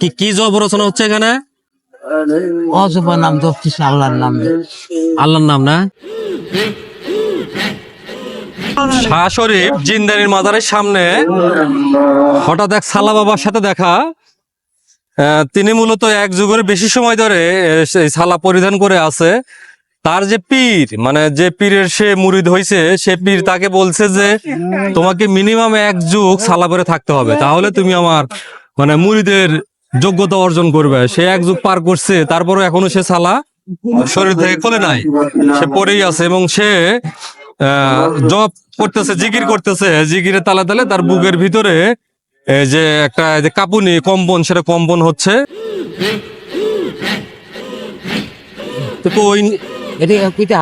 কি কি জব রচনা হচ্ছে এখানে? অজবা নাম ধরতেছে আল্লাহর নাম। আল্লাহর নাম না? শাহ শরীফ জিন্দানির মাজারের সামনে হঠাৎ এক সালা বাবার সাথে দেখা। তিনি মূলত এক যুগের বেশি সময় ধরে সালা পরিধান করে আছে। তার যে পীর মানে যে পীরের সে মুরিদ হয়েছে সে পীর তাকে বলছে যে তোমাকে মিনিমাম এক যুগ সালা পরে থাকতে হবে। তাহলে তুমি আমার মানে মুরিদের যোগ্যতা অর্জন করবে। সে এক যুগ পার করছে তারপরে এখনও সে সালা শরীর থেকে খুলে নাই। সে পরেই আছে এবং সে জব করতেছে জিকির করতেছে। জিকিরের তালে তালে তার বুকের ভিতরে এই যে একটা যে কাঁপুনি কম্পন সেটা কম্পন হচ্ছে।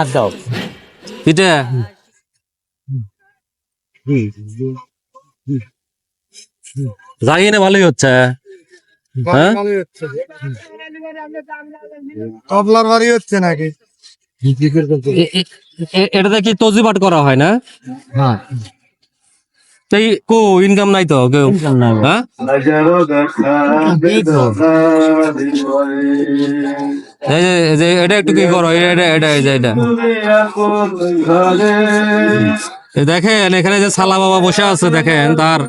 হাত দাও। না ভালোই হচ্ছে। হ্যাঁ? কবলার বাড়ি হচ্ছে নাকি? এ- এ- এ- এটাতে কি তজিবাট করা হয় না? হ্যাঁ। তাই কো ইনকাম নাই তো কেউ? হ্যাঁ? এই যে এটা একটু কি করো? এটা এটা এটা এই যে এটা। দেখেন এখানে যে সালা বাবা বসে আছে দেখেন তার।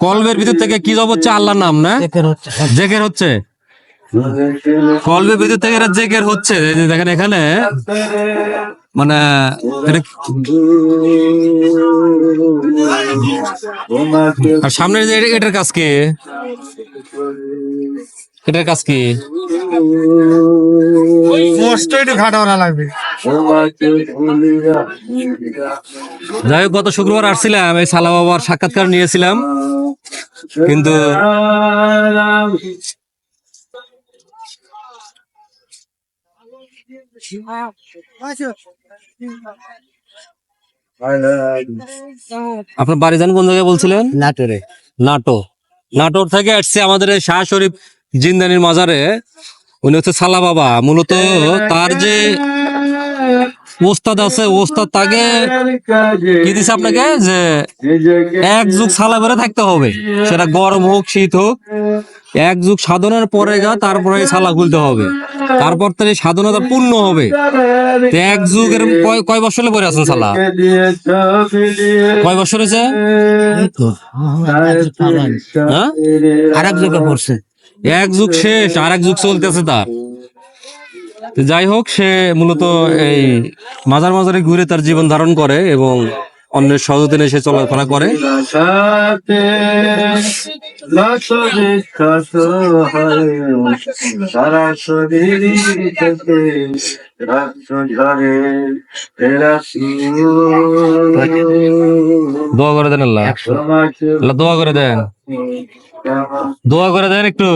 কলবের ভিতর থেকে কি জব হচ্ছে? আল্লাহর নাম না? জেকের হচ্ছে কলবের ভিতর থেকে এটা জেকের হচ্ছে। দেখেন এখানে মানে আর সামনে যে এটা- এটার কাজ কি? এটার কাজ কি? যাই হোক গত শুক্রবার আসছিলাম এই সালা বাবার সাক্ষাৎকার নিয়েছিলাম। কিন্তু আপনার বাড়ি যান কোন জায়গায় বলছিলেন? নাটোরে। নাটো নাটোর থেকে আসছে আমাদের শাহ শরীফ জিন্দানির মাজারে উনি হচ্ছে সালা বাবা। মূলত তার যে ওস্তাদ আছে ওস্তাদ তাকে কি দিছে আপনাকে? যে এক যুগ সালা বেড়ে থাকতে হবে। সেটা গরম হোক শীত হোক। এক যুগ সাধনার পরে গা তারপরে সালা খুলতে হবে। তারপর তার এই সাধনাটা পূর্ণ হবে। এক যুগের কয় কয় বছরে পরে আছেন সালা? কয় বছর হয়েছে? তো হ্যাঁ আর এক পড়ছে। এক যুগ শেষ, আর এক যুগ চলতেছে তার। যাই হোক, সে মূলত এই মাজার মাজারে ঘুরে তার জীবন ধারণ করে এবং অন্যের সযত্নে সে চলাফেরা করে। সারা দোয়া করে দেন আল্লাহ। দোয়া করে দেন। দোয়া করে দেন একটু।